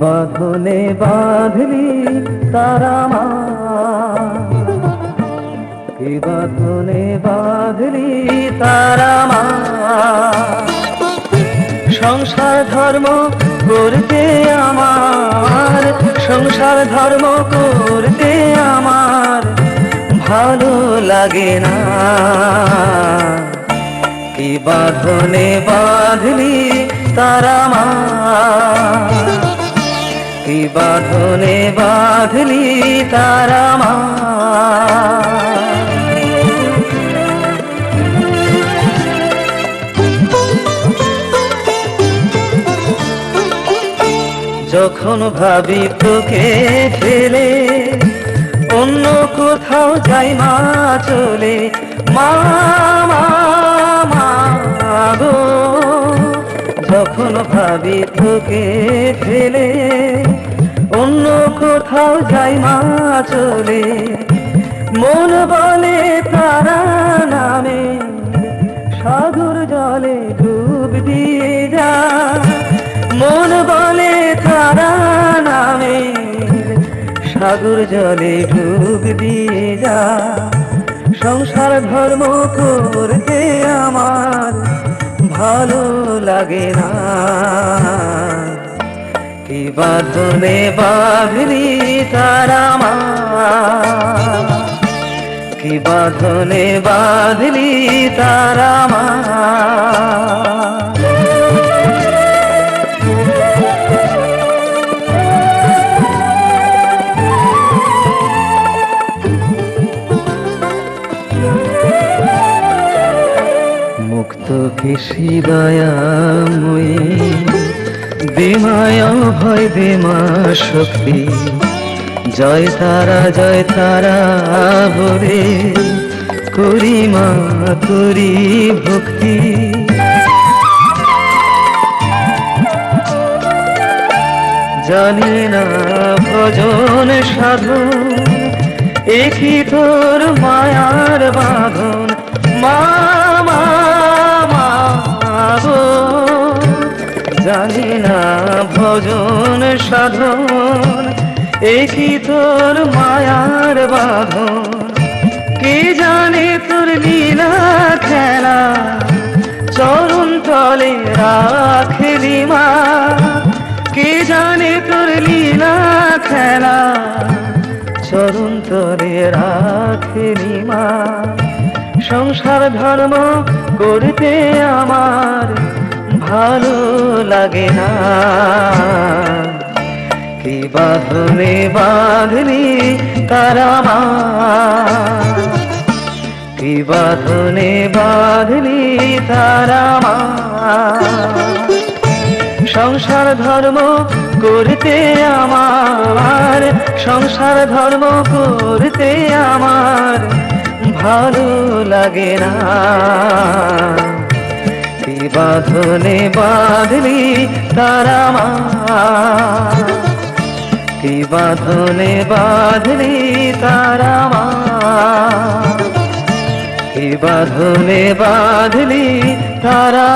বাঁধনে বাঁধলি তারা মা। কি বাঁধনে বাঁধলি তারা মা। সংসার ধর্ম করতে আমার, সংসার ধর্ম করতে আমার ভালো লাগে না। কি বাঁধনে বাঁধলি তারা মা। কি বাঁধনে বাঁধলি তারা মা যখন ভাবি তোকে ফেলে, অন্য কোথাও যাই মা চলে মা, গো। যখন ভাবি তোকে ফেলে অন্য কোথাও যাই মা চলে। মন বলে তারা নামে সাগর জলে ডুব দিয়ে যা। মন বলে তারা নামে সাগর জলে ডুব দিয়ে যা। সংসার ধর্ম করতে আমার ভালো লাগে না। কি বাঁধনে বাঁধলি তারা মা? কি বাঁধলি তারা মা? মুক্ত কি শিবায়াময়ী বিমায় ভয় বিমা শক্তি। জয় তারা জয় তারা বলে করি মা, করি ভক্তি। জানি না ভজন সাধন একই তোর মায়ার বাঁধন। মা জানি না, ভজন সাধন, একই তোর মায়ার বাঁধন। কে জানে তোর লীলা খেলা, চরণ তলে রাখলি মা। কে জানে তোর লীলা খেলা, চরণ তলে রাখলি মা। সংসার ধর্ম করতে আমার ভালো লাগে না। কি বাঁধনে বাঁধলি তারা মা কি বাঁধনে বাঁধলি তারা মা সংসার ধর্ম করতে আমার, সংসার ধর্ম করতে আমার ভালো লাগে না। কি বাঁধনে বাঁধলি তারা মা। কি বাঁধনে বাঁধলি তারা মা। কি বাঁধনে বাঁধলি তারা